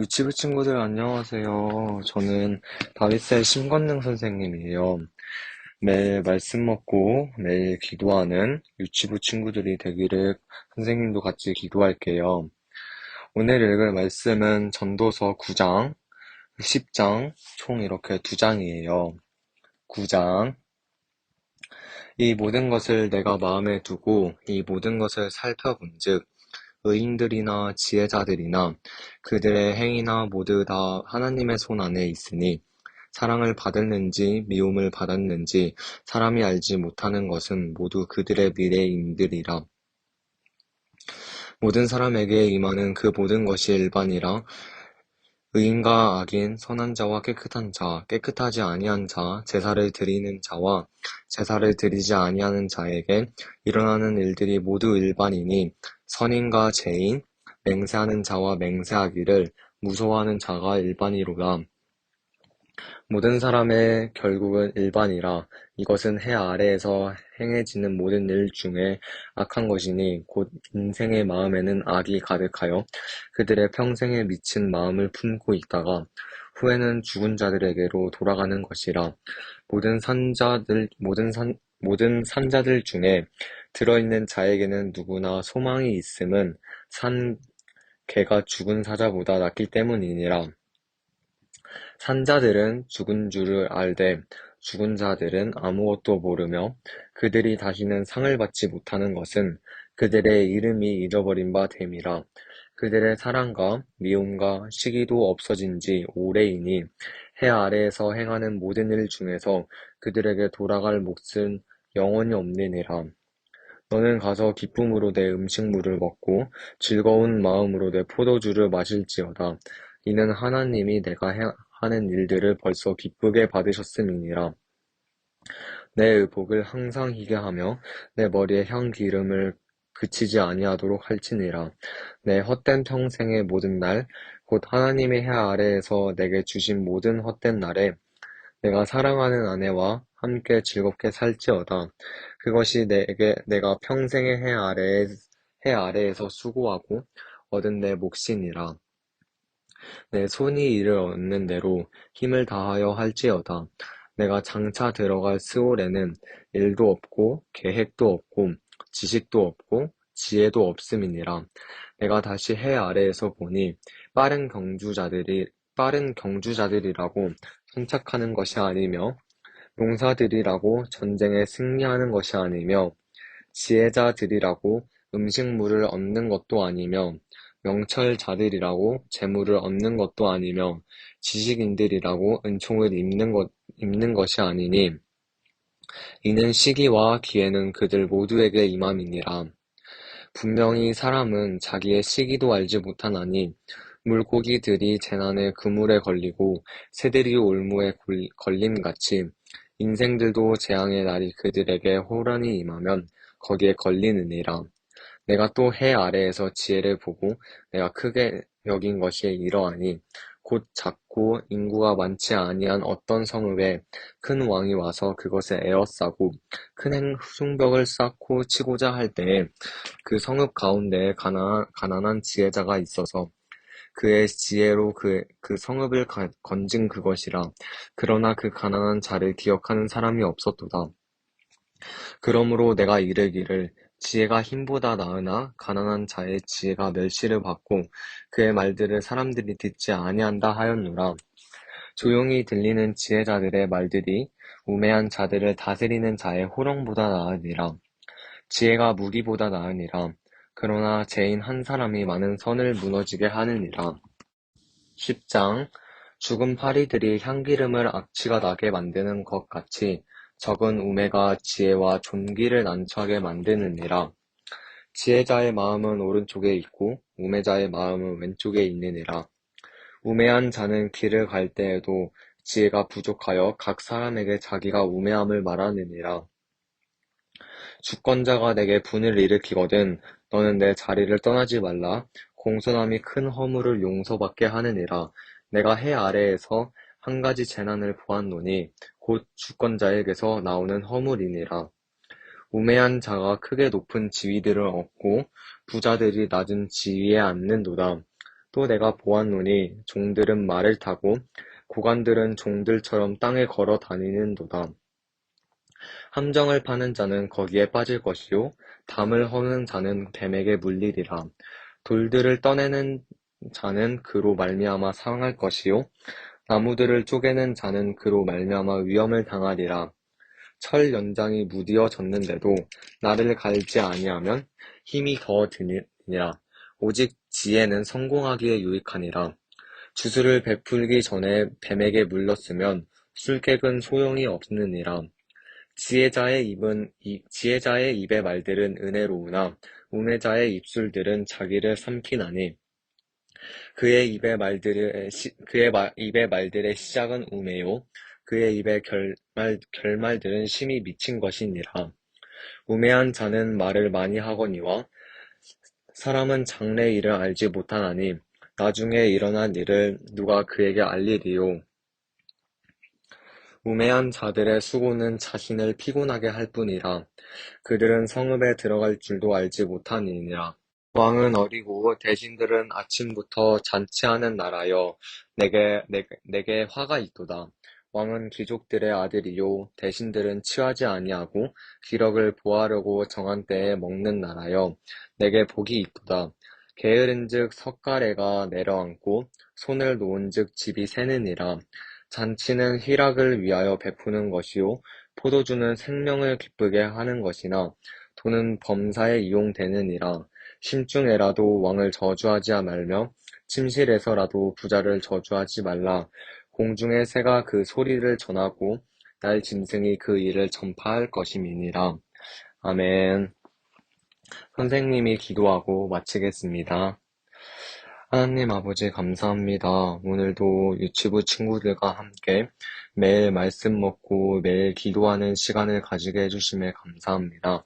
유치부 친구들 안녕하세요. 저는 다윗의 심건능 선생님이에요. 매일 말씀 먹고 매일 기도하는 유치부 친구들이 되기를 선생님도 같이 기도할게요. 오늘 읽을 말씀은 전도서 9장, 10장, 총 이렇게 두 장이에요. 9장. 이 모든 것을 내가 마음에 두고 이 모든 것을 살펴본 즉 의인들이나 지혜자들이나 그들의 행위나 모두 다 하나님의 손 안에 있으니 사랑을 받았는지 미움을 받았는지 사람이 알지 못하는 것은 모두 그들의 미래인들이라. 모든 사람에게 임하는 그 모든 것이 일반이라 의인과 악인, 선한 자와 깨끗한 자, 깨끗하지 아니한 자, 제사를 드리는 자와 제사를 드리지 아니하는 자에게 일어나는 일들이 모두 일반이니 선인과 죄인, 맹세하는 자와 맹세하기를 무서워하는 자가 일반이로라. 모든 사람의 결국은 일반이라 이것은 해 아래에서 행해지는 모든 일 중에 악한 것이니 곧 인생의 마음에는 악이 가득하여 그들의 평생에 미친 마음을 품고 있다가 후에는 죽은 자들에게로 돌아가는 것이라 모든 산자들 모든 산 모든 산자들 중에 들어있는 자에게는 누구나 소망이 있음은 산 개가 죽은 사자보다 낫기 때문이니라. 산 자들은 죽은 줄을 알되 죽은 자들은 아무것도 모르며 그들이 다시는 상을 받지 못하는 것은 그들의 이름이 잊어버린 바 됨이라. 그들의 사랑과 미움과 시기도 없어진 지 오래이니 해 아래에서 행하는 모든 일 중에서 그들에게 돌아갈 몫은 영원히 없느니라. 너는 가서 기쁨으로 내 음식물을 먹고 즐거운 마음으로 내 포도주를 마실지어다. 이는 하나님이 내가 하는 일들을 벌써 기쁘게 받으셨음이니라. 내 의복을 항상 희게 하며 내 머리에 향 기름을 그치지 아니하도록 할지니라. 내 헛된 평생의 모든 날, 곧 하나님의 해 아래에서 내게 주신 모든 헛된 날에 내가 사랑하는 아내와 함께 즐겁게 살지어다. 그것이 내게 내가 평생의 해 아래에 해 아래에서 수고하고 얻은 내 몫이니라. 내 손이 이를 얻는 대로 힘을 다하여 할지어다. 내가 장차 들어갈 스올에는 일도 없고 계획도 없고 지식도 없고 지혜도 없음이니라. 내가 다시 해 아래에서 보니 빠른 경주자들이 빠른 경주자들이라고 선착하는 것이 아니며 용사들이라고 전쟁에 승리하는 것이 아니며 지혜자들이라고 음식물을 얻는 것도 아니며 명철자들이라고 재물을 얻는 것도 아니며 지식인들이라고 은총을 입는, 것이 아니니 이는 시기와 기회는 그들 모두에게 임함이니라. 분명히 사람은 자기의 시기도 알지 못하나니 물고기들이 재난의 그물에 걸리고 새들이 올무에 걸림같이 인생들도 재앙의 날이 그들에게 호련히 임하면 거기에 걸리느니라. 내가 또 해 아래에서 지혜를 보고 내가 크게 여긴 것이 이러하니 곧 작고 인구가 많지 아니한 어떤 성읍에 큰 왕이 와서 그것을 에워싸고 큰 숭벽을 쌓고 치고자 할 때에 그 성읍 가운데에 가난, 가난한 지혜자가 있어서 그의 지혜로 그, 그 성읍을 가, 건진 그것이라 그러나 그 가난한 자를 기억하는 사람이 없었도다. 그러므로 내가 이르기를 지혜가 힘보다 나으나 가난한 자의 지혜가 멸시를 받고 그의 말들을 사람들이 듣지 아니한다 하였노라. 조용히 들리는 지혜자들의 말들이 우매한 자들을 다스리는 자의 호령보다 나으니라. 지혜가 무기보다 나으니라. 그러나 죄인 한 사람이 많은 선을 무너지게 하느니라. 10장 죽은 파리들이 향기름을 악취가 나게 만드는 것 같이 적은 우매가 지혜와 존귀를 난처하게 만드느니라. 지혜자의 마음은 오른쪽에 있고 우매자의 마음은 왼쪽에 있느니라. 우매한 자는 길을 갈 때에도 지혜가 부족하여 각 사람에게 자기가 우매함을 말하느니라. 주권자가 내게 분을 일으키거든 너는 내 자리를 떠나지 말라. 공손함이 큰 허물을 용서받게 하느니라. 내가 해 아래에서 한 가지 재난을 보았노니 곧 주권자에게서 나오는 허물이니라. 우매한 자가 크게 높은 지위들을 얻고 부자들이 낮은 지위에 앉는도다. 또 내가 보았노니 종들은 말을 타고 고관들은 종들처럼 땅에 걸어 다니는도다. 함정을 파는 자는 거기에 빠질 것이요 담을 허는 자는 뱀에게 물리리라. 돌들을 떠내는 자는 그로 말미암아 상할 것이요 나무들을 쪼개는 자는 그로 말미암아 위험을 당하리라. 철 연장이 무디어 졌는데도 나를 갈지 아니하면 힘이 더 드니라. 오직 지혜는 성공하기에 유익하니라. 주술을 베풀기 전에 뱀에게 물렀으면 술객은 소용이 없느니라. 지혜자의 입은 지혜자의 입의 말들은 은혜로우나 우매자의 입술들은 자기를 삼키나니 그의 입의 말들의 시, 그의 마, 입의 말들의 시작은 우매요. 그의 입의 결말 결말들은 심히 미친 것이니라. 우매한 자는 말을 많이 하거니와 사람은 장래 일을 알지 못하나니 나중에 일어난 일을 누가 그에게 알리리요. 우매한 자들의 수고는 자신을 피곤하게 할 뿐이라 그들은 성읍에 들어갈 줄도 알지 못하느니라 왕은 어리고 대신들은 아침부터 잔치하는 나라여 내게, 화가 있도다. 왕은 귀족들의 아들이요 대신들은 취하지 아니하고 기력을 보하려고 정한 때에 먹는 나라여 내게 복이 있도다. 게으른즉 석가래가 내려앉고 손을 놓은즉 집이 새느니라. 잔치는 희락을 위하여 베푸는 것이요 포도주는 생명을 기쁘게 하는 것이나 돈은 범사에 이용되느니라. 심중에라도 왕을 저주하지 말며 침실에서라도 부자를 저주하지 말라. 공중의 새가 그 소리를 전하고 날 짐승이 그 일을 전파할 것임이니라. 아멘. 선생님이 기도하고 마치겠습니다. 하나님 아버지 감사합니다. 오늘도 유치부 친구들과 함께 매일 말씀 먹고 매일 기도하는 시간을 가지게 해주심에 감사합니다.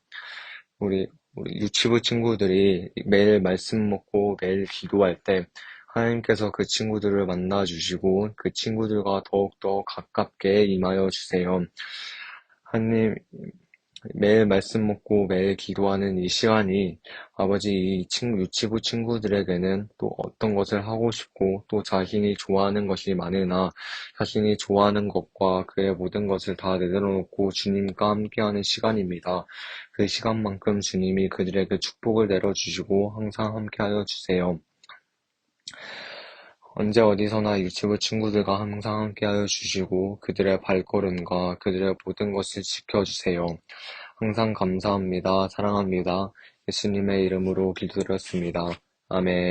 우리 우리 유치부 친구들이 매일 말씀 먹고 매일 기도할 때 하나님께서 그 친구들을 만나 주시고 그 친구들과 더욱더 가깝게 임하여 주세요. 하나님 매일 말씀 먹고 매일 기도하는 이 시간이 아버지 이 친구, 유치부 친구들에게는 또 어떤 것을 하고 싶고 또 자신이 좋아하는 것이 많으나 자신이 좋아하는 것과 그의 모든 것을 다 내려놓고 주님과 함께하는 시간입니다. 그 시간만큼 주님이 그들에게 축복을 내려주시고 항상 함께하여 주세요. 언제 어디서나 유치부 친구들과 항상 함께하여 주시고 그들의 발걸음과 그들의 모든 것을 지켜 주세요. 항상 감사합니다. 사랑합니다. 예수님의 이름으로 기도드렸습니다. 아멘.